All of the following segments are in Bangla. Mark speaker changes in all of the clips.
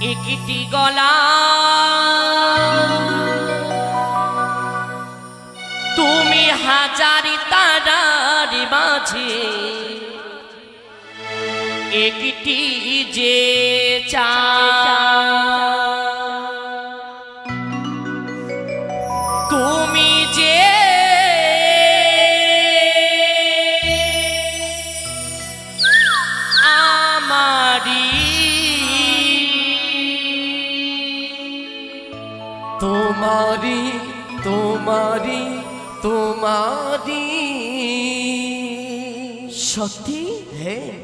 Speaker 1: একটি গলা। তুমি হাজারি তারার মাঝে একটি যে চা সত্যি
Speaker 2: হ্যাঁ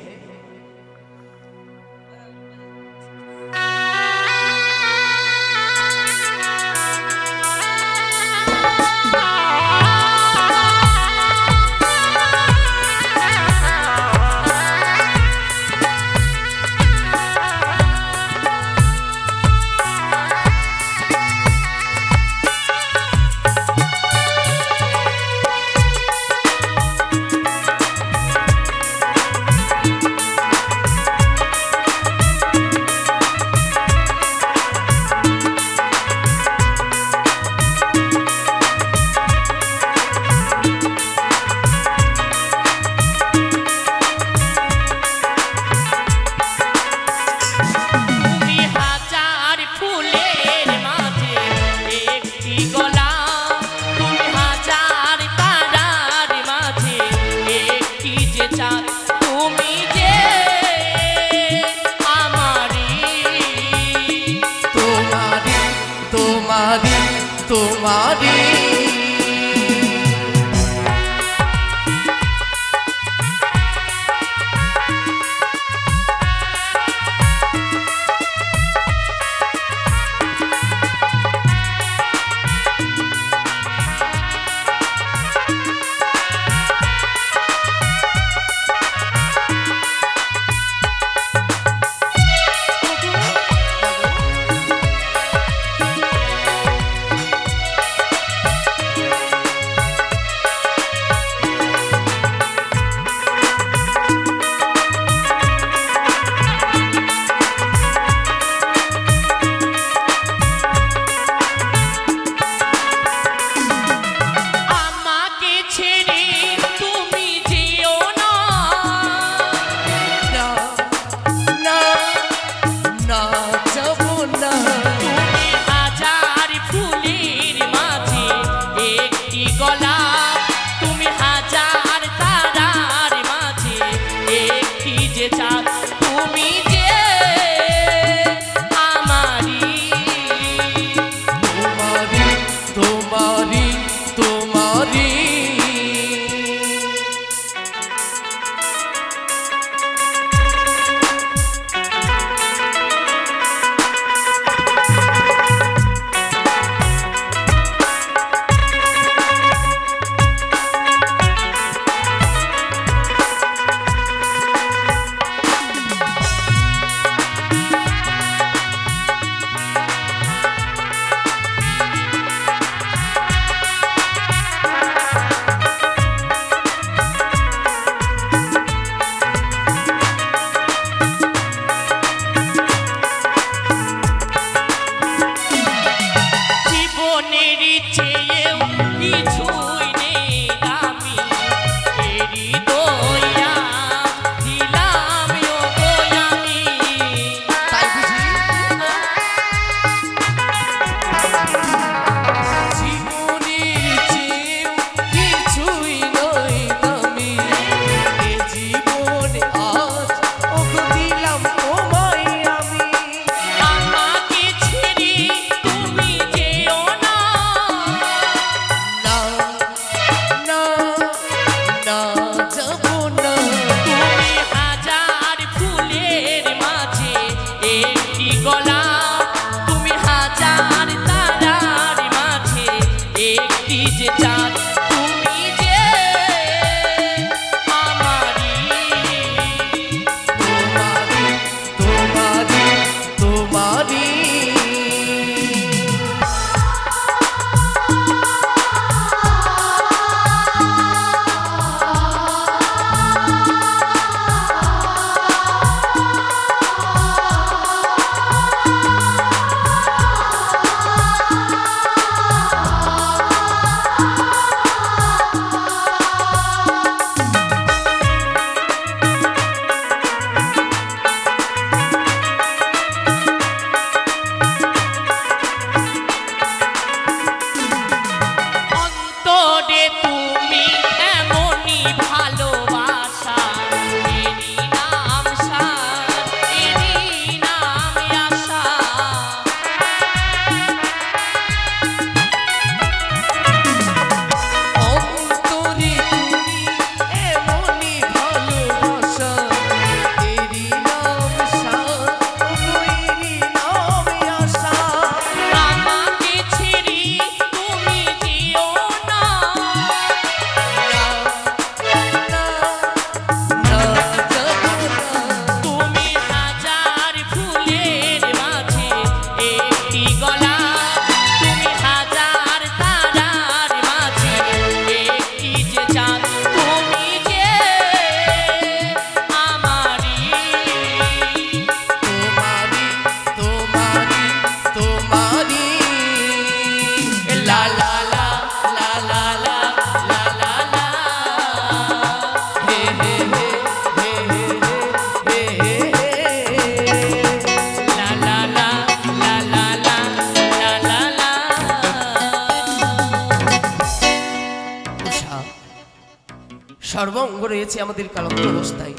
Speaker 2: পালঙ্গ রয়েছে আমাদের কালঙ্ক অবস্থায়।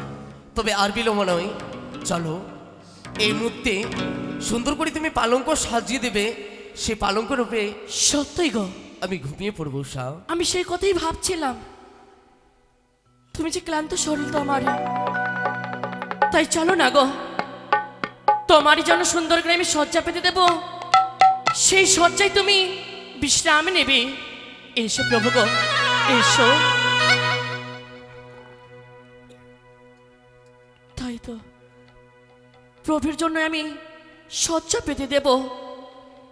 Speaker 2: তবে আর বিলম্ব নয়। চলো এই মুহূর্তে সুন্দর করে তুমি পালঙ্ক সাজিয়ে দেবে। সে পালঙ্ক রূপে
Speaker 1: সত্যই গো।
Speaker 2: আমি ঘুমিয়ে পড়ব শাহ
Speaker 1: আমি সেই কথাই ভাবছিলাম। তুমি যে ক্লান্ত শরীর তো তোমার। তাই চলো না গো। তোমারই জন্য সুন্দর করে আমি শয্যা পেতে দেব। সেই শয্যায় তুমি বিশ্রাম নেবে। এসো প্রভু গো এসো। তো। প্রভুর জন্য আমি শয্যা পেতে দেব।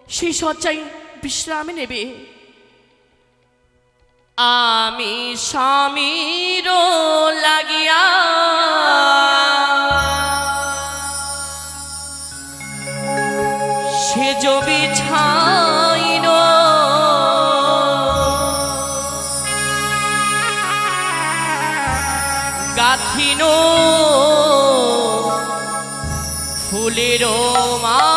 Speaker 1: সেই শয্যায় বিশ্রামে নেবে। আমি স্বামীর লাগিয়া সে জবি ছাইন গাথিন ফুলের মালা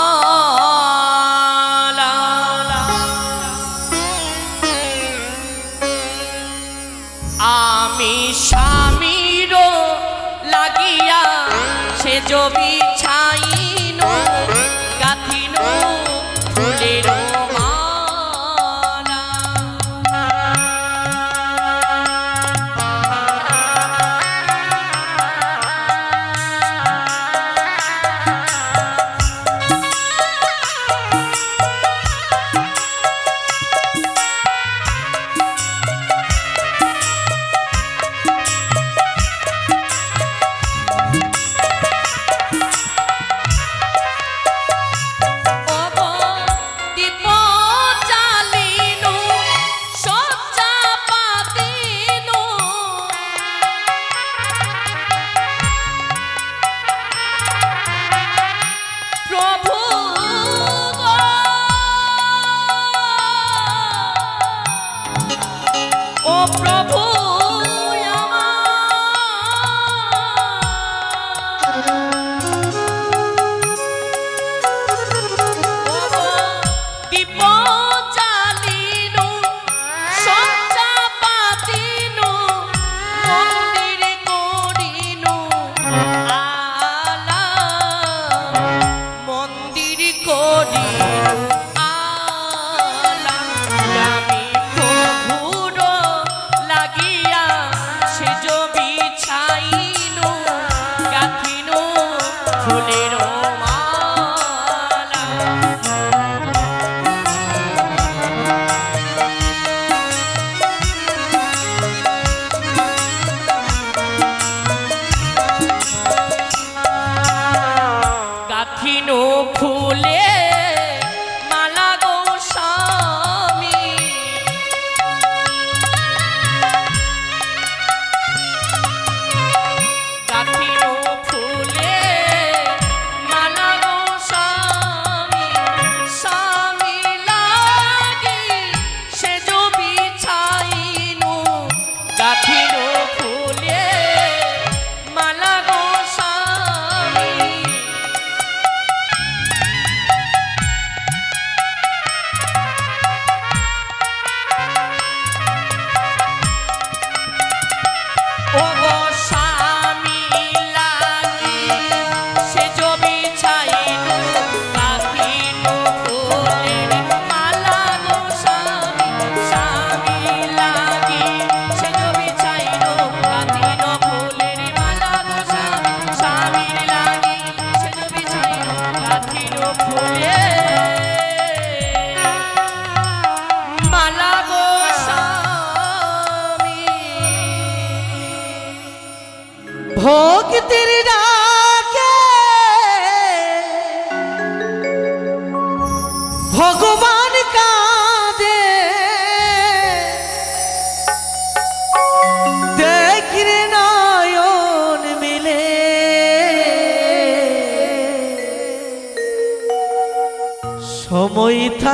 Speaker 3: amor.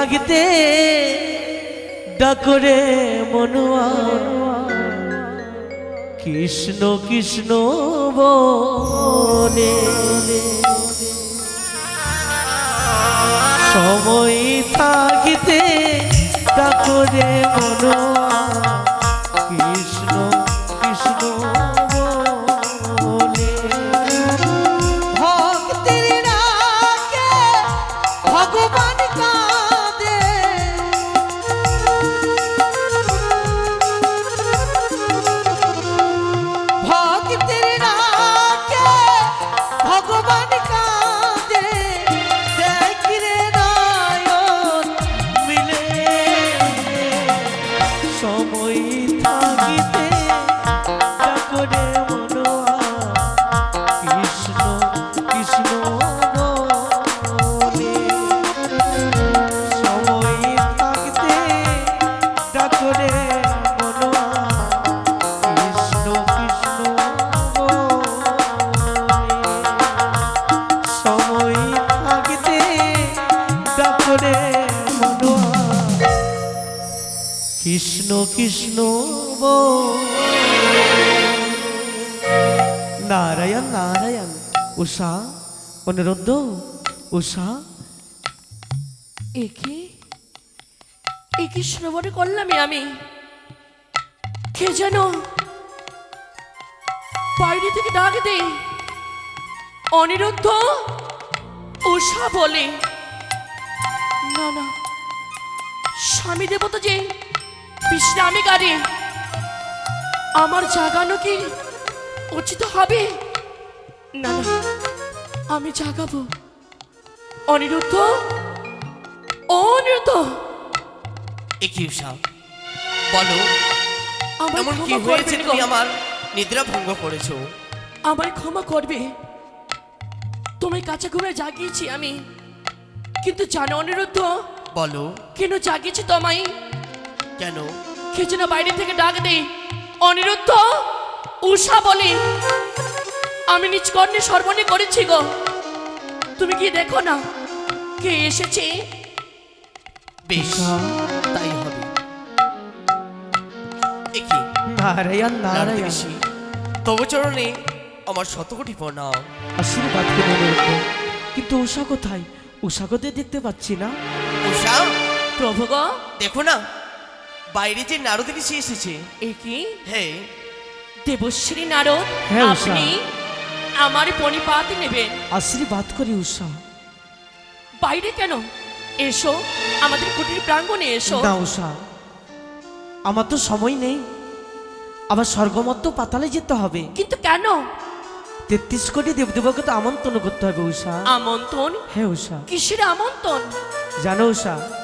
Speaker 3: থাকতে ডাকরে মনুয়া। কৃষ্ণ কৃষ্ণ বনে। সময় থাকিতে ডাকরে মনোয়া। কৃষ্ণ কৃষ্ণ। নারায়ণ নারায়ণ, উষা, অনুরুদ্ধ, উষা।
Speaker 1: একে একে শ্রবণ করলামই আমি। কে যেন বাইরে থেকে ডাক দে অনিরুদ্ধ, উষা বলে। না না, স্বামী দেবতা যে বিশ্রামে গাড়ি আমার জাগানো কি উচিত হবে? না না আমি জাগাবো। অনিরুদ্ধ অনিরুদ্ধ।
Speaker 2: এ কি বলো।
Speaker 1: আমার
Speaker 2: এমন কি
Speaker 1: ক্ষমা
Speaker 2: হয়েছে
Speaker 1: করবেন
Speaker 2: তুমি
Speaker 1: গো।
Speaker 2: আমার নিদ্রা ভঙ্গ করেছ?
Speaker 1: আমায় ক্ষমা করবে। তোমায় কাছে ঘুমে জাগিয়েছি আমি। কিন্তু জানো অনিরুদ্ধ
Speaker 2: বলো।
Speaker 1: কেন জাগিয়েছি তোমায়?
Speaker 2: কেন?
Speaker 1: কে না বাইরে থেকে ডাক দেই অনিরুদ্ধ উষা বলে আমি নিজ কর্ণে সর্বনে করেছি গো। তুমি কি দেখো না কে এসেছে?
Speaker 2: বেশ তাই হবে। কি?
Speaker 3: নারায়ণ নারায়ণ।
Speaker 2: তবু চরণে আমার শতকোটি প্রণাম।
Speaker 3: আশীর্বাদ কিন্তু উষা কোথায়? উষা কোথায় দেখতে পাচ্ছি না।
Speaker 2: উষা
Speaker 1: প্রভু গো।
Speaker 2: দেখো না। বাইরে যে নারদ ঋষি এসেছে।
Speaker 1: এ কি?
Speaker 2: হ্যাঁ
Speaker 1: দেবশ্রী নারদ
Speaker 3: হ্যাঁ, উষা।
Speaker 1: আপনি আমার পরিপাত নেবেন।
Speaker 3: আশীর্বাদ করি উষা।
Speaker 1: বাইরে কেন? এসো আমাদের কুটির প্রাঙ্গণে এসো।
Speaker 3: না উষা। আমার তো সময় নেই। আবার স্বর্গমত্ত পাতালে যেতে হবে।
Speaker 1: কিন্তু কেন?
Speaker 3: তেত্রিশ কোটি দেবদেবকে তো আমন্ত্রণ করতে হবে উষা।
Speaker 1: আমন্ত্রণ?
Speaker 3: হ্যাঁ উষা।
Speaker 1: কিসের আমন্ত্রণ?
Speaker 3: জানো উষা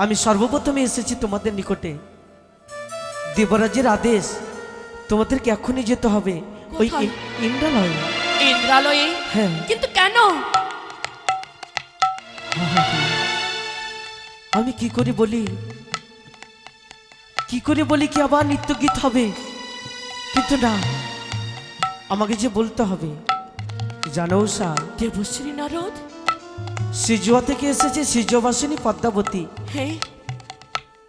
Speaker 3: আমি সর্বপ্রথমে এসেছি তোমাদের নিকটে। দেবরাজের আদেশ তোমাদেরকে এখনই যেতে হবে। ওই
Speaker 1: কোথায়?
Speaker 3: ইন্দ্রালয়ে।
Speaker 1: ইন্দ্রালয়ে?
Speaker 3: হ্যাঁ।
Speaker 1: কিন্তু কেন?
Speaker 3: আমি কি করে বলি? কি করে বলি কি আবার নৃত্য গীত হবে? কিন্তু না আমাকে যে বলতে হবে। জানো উষা
Speaker 1: দেবশ্রী নারদ?
Speaker 3: সিজুয়া থেকে এসেছে? সিজুয়াবাসিনী পদ্মাবতী।
Speaker 1: হ্যাঁ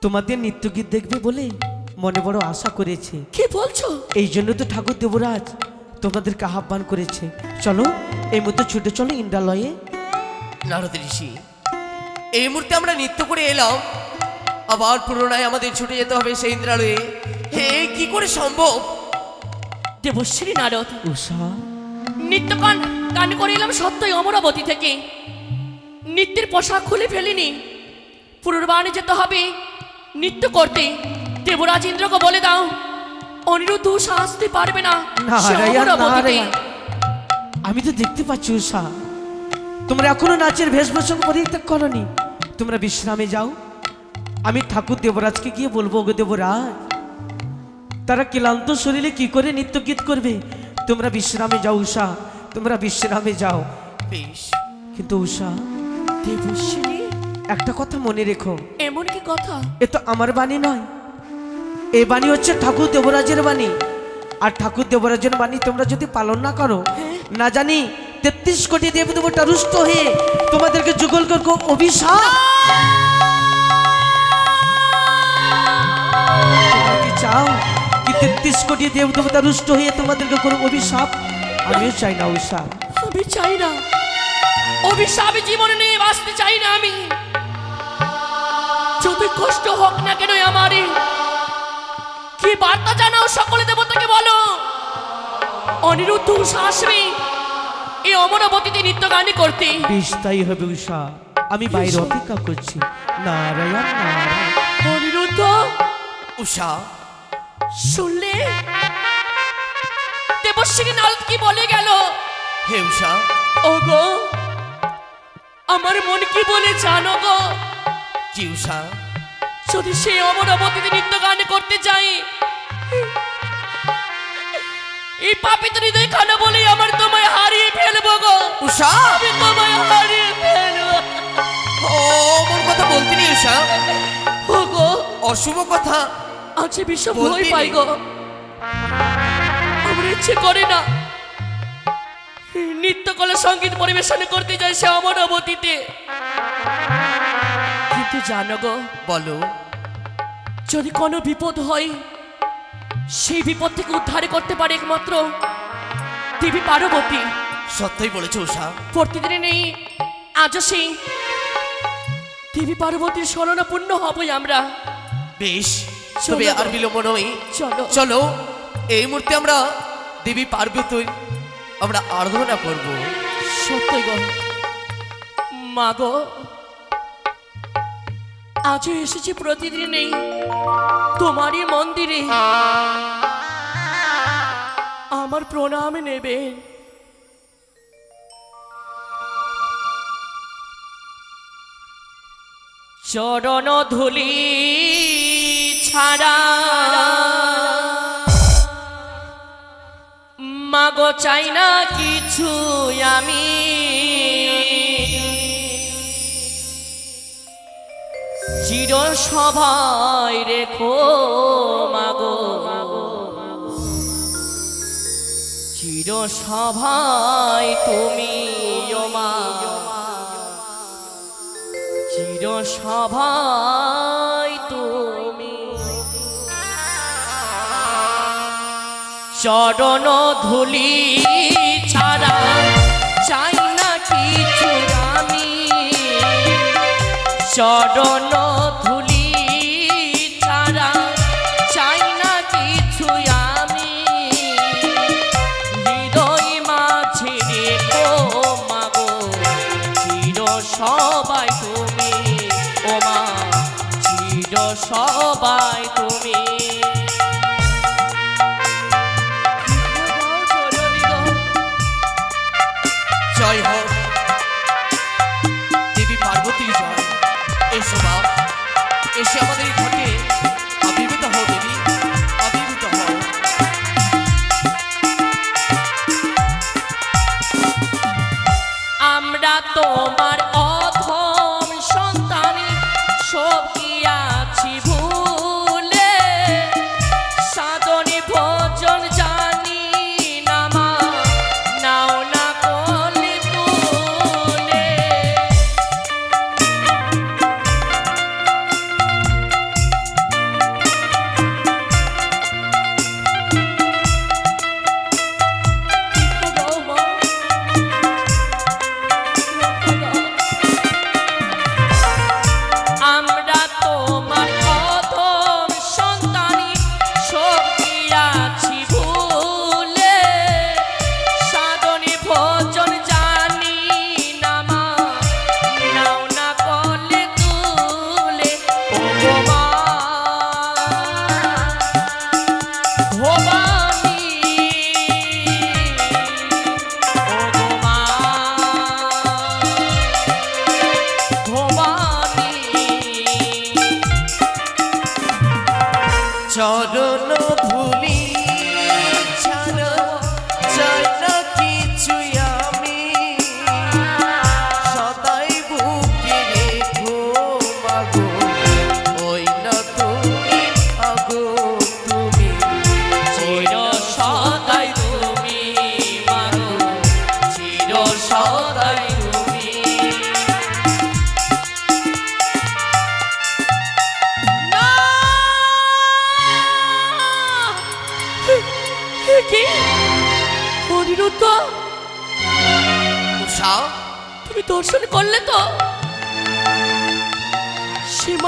Speaker 3: তোমাদের নৃত্য গীত দেখবে বলে মনে বড় আশা করেছে।
Speaker 1: কি বলছো?
Speaker 3: এই জন্য তো ঠাকুর দেবরাজ তোমাদেরকে আহ্বান করেছে। চলো এই মধ্যে ছুটে চলো ইন্দ্রালয়ে।
Speaker 2: নারদ ঋষি এই মুহূর্তে আমরা নৃত্য করে এলাম। আবার পুনরায় আমাদের ছুটে যেতে হবে সেই ইন্দ্রালয়ে। হে কি করে সম্ভব?
Speaker 1: দেবশ্রী নারদ।
Speaker 3: উষা।
Speaker 1: নিত্য কান কান করে এলাম সত্যই অমরাবতী থেকে। নিত্যের পোশাক খুলে ফেলিনি। পুনর্বাণে যেতে হবে। নৃত্য করতে। দেবরাজ ইন্দ্রকে বলে দাও অনিরুদ্ধ উষা আসতে পারবে না।
Speaker 3: আমি তো দেখতে পাচ্ছি উষা তোমরা এখনও নাচের বেশভূষণ পরিত্যাগ করনি। তোমরা বিশ্রামে যাও। আমি ঠাকুর দেবরাজকে গিয়ে বলব গো দেবরাজ তারা ক্লান্ত শরীরে কি করে নৃত্য গীত করবে? তোমরা বিশ্রামে যাও উষা তোমরা বিশ্রামে যাও।
Speaker 2: বেশ।
Speaker 3: কিন্তু উষা
Speaker 1: দেবশ্রী
Speaker 3: একটা কথা মনে রেখো।
Speaker 1: এমন কি কথা?
Speaker 3: এ তো আমার বাণী নয়। এই বাণী হচ্ছে ঠাকুর দেবরাজের বাণী। আর ঠাকুর দেবরাজের বাণী তোমরা যদি পালন না করো না জানি তেত্রিশ কোটি দেব দেবতা রুষ্ট হয়ে তোমাদেরকে যুগল করব অভিশাপ। কি চাও কি তেত্রিশ কোটি দেব দেবতা রুষ্ট হয়ে তোমাদেরকে করব অভিশাপ? আমিও চাই না অভিশাপ।
Speaker 1: আমি চাই না। অভিশাপ জীবনে নিয়ে বাঁচতে চাই না আমি। যত কষ্ট হোক না কেন আমারে। কি বার্তা জানাও সকলে দেবতাকে বলো। অনিরুদ্ধ উষা আসবে এই অমরাবতীতে নৃত্য গানে করতে।
Speaker 3: বেশ তাই হবে উষা আমি বাইরে অপেক্ষা করছি। নারায়ণ নারায়ণ।
Speaker 1: অনিরুদ্ধ
Speaker 2: উষা
Speaker 1: শুনলে? দেবশ্রী নারদ কি বলে গেল?
Speaker 2: হে উষা।
Speaker 1: ও ওগো আমার মন কি বলে জানো গো?
Speaker 2: কি উষা
Speaker 1: যদি সে অমর অমরাবতীতে নৃত্য গান করতে যাই এই পাপিত হৃদয় খানা বলে আমার তোমায় হারিয়ে ফেলব গো।
Speaker 2: উষা!
Speaker 1: আমি তোমায় হারিয়ে ফেলব।
Speaker 2: ও মন কথা বলতে নেই উষা।
Speaker 1: ও গো
Speaker 2: অশুভ কথা।
Speaker 1: আছে বিশ্ব ভয় পাই গো। আমার ইচ্ছে করে না নৃত্যকলা সংগীত পরিবেশন করতে যায় সে অমরাবতীতে কিন্তু জানো গো
Speaker 2: বলো
Speaker 1: যদি কোনো বিপদ হয় সেই বিপদ থেকে উদ্ধার করতে পারে একমাত্র দেবী পার্বতী।
Speaker 2: সত্যই বলেছ উষা
Speaker 1: প্রতিদিনে নেই আজও সেই দেবী পার্বতীর স্মরণাপূর্ণ হবই আমরা।
Speaker 2: বেশ তবে আর। বিলম্ব নয়।
Speaker 1: চলো।
Speaker 2: চলো এই মুহূর্তে আমরা দেবী পার্বতী আমরা আরাধনা করব।
Speaker 1: সত্যই গো। মা গো, আজও এসেছি প্রতিদিন নেই তোমারই মন্দিরে। আমার প্রণাম নেবে। চরণ ধুলি ছাড়া মাগো, চাই না কিছু আমি। চির সভায় রেখো মাগো। চির সভায় তুমি মা চির সভায় চরণ ধুলি ছাড়া চাই না কিছু আমি। চরণ ধুলি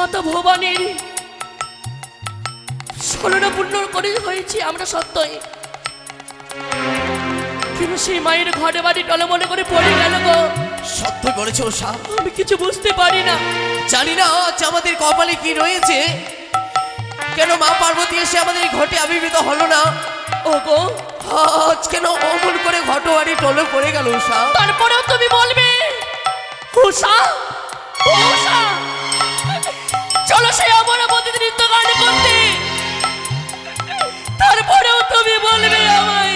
Speaker 1: মাতা ভবানীর স্মরণাপূর্ণ করে হয়েছি আমরা সত্যই। কিন্তু সেই মায়ের ঘরে বাড়ি টলমলে করে পড়ে গেল গো।
Speaker 2: সত্য বলেছ উষা
Speaker 1: আমি কিছু বুঝতে পারি না।
Speaker 2: জানি না আজ আমাদের কপালে কি রয়েছে। কেন মা পার্বতী এসে আমাদের ঘটে আবির্ভূত হলো না?
Speaker 1: ও গো।
Speaker 2: আজ কেন অমন করে ঘটবাড়ি টলে পড়ে গেল উষা
Speaker 1: তারপরেও তুমি বলবে উষা উষা চলো সেই নৃত্য গান করতে। তারপরেও তুমি বলবে আমায়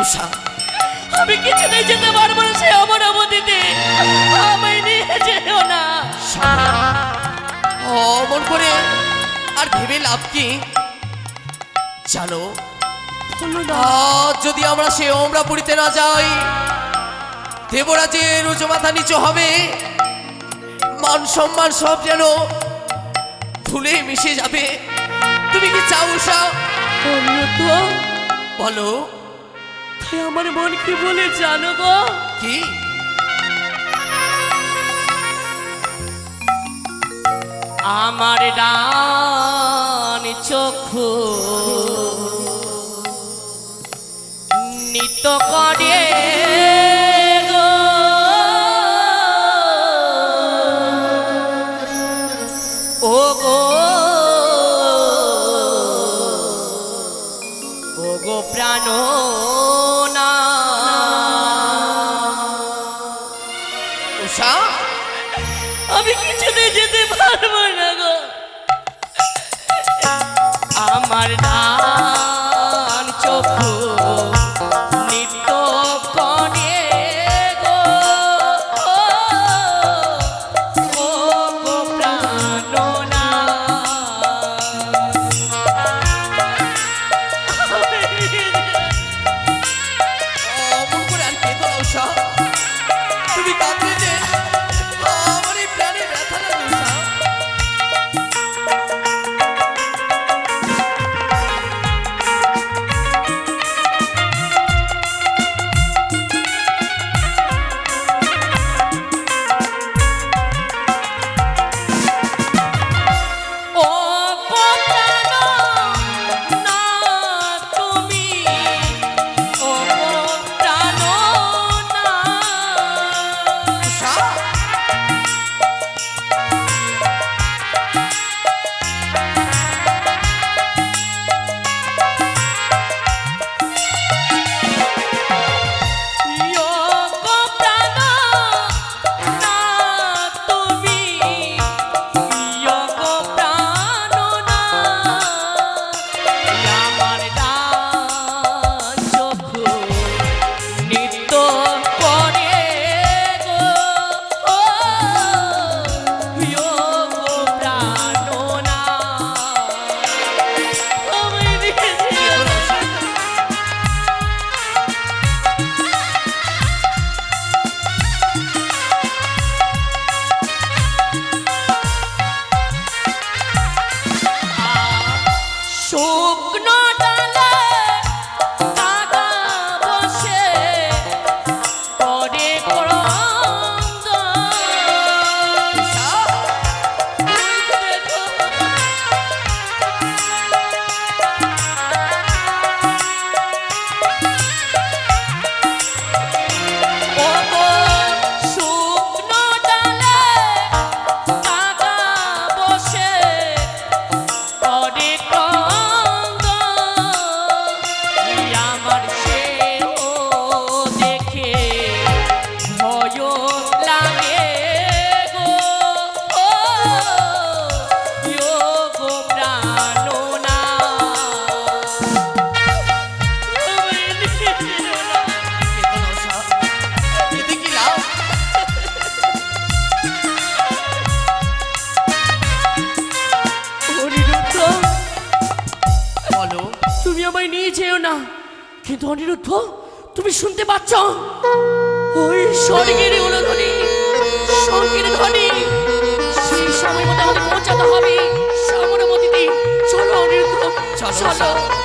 Speaker 2: উষা
Speaker 1: আমি কিছুতেই যেতে পারব না সেই অমরাবতীতে আমায় নিয়ে যেও না।
Speaker 2: অমন করে আর ভেবে লাভ কি? জানো যদি আমরা সে অমরাপুরীতে না যাই দেবরাজের উঁচু মাথা নিচু হবে। মান সম্মান সব যেন ধুলে মিশে যাবে। তুমি কি চাও বলো।
Speaker 1: আমার মন কি বলে জানো গো?
Speaker 2: কি?
Speaker 1: আমার ডান চক্ষু নিত করে আমি পিছনে যেতে পারব দেখো তুমি শুনতে পাচ্ছ? ওই স্বর্গের উরধ্বনি স্বর্গের ধ্বনি। সেই সময় মতো আমাদের পৌঁছাতে হবে। সামনে মতিতে চলো অনিরুদ্ধ চলো।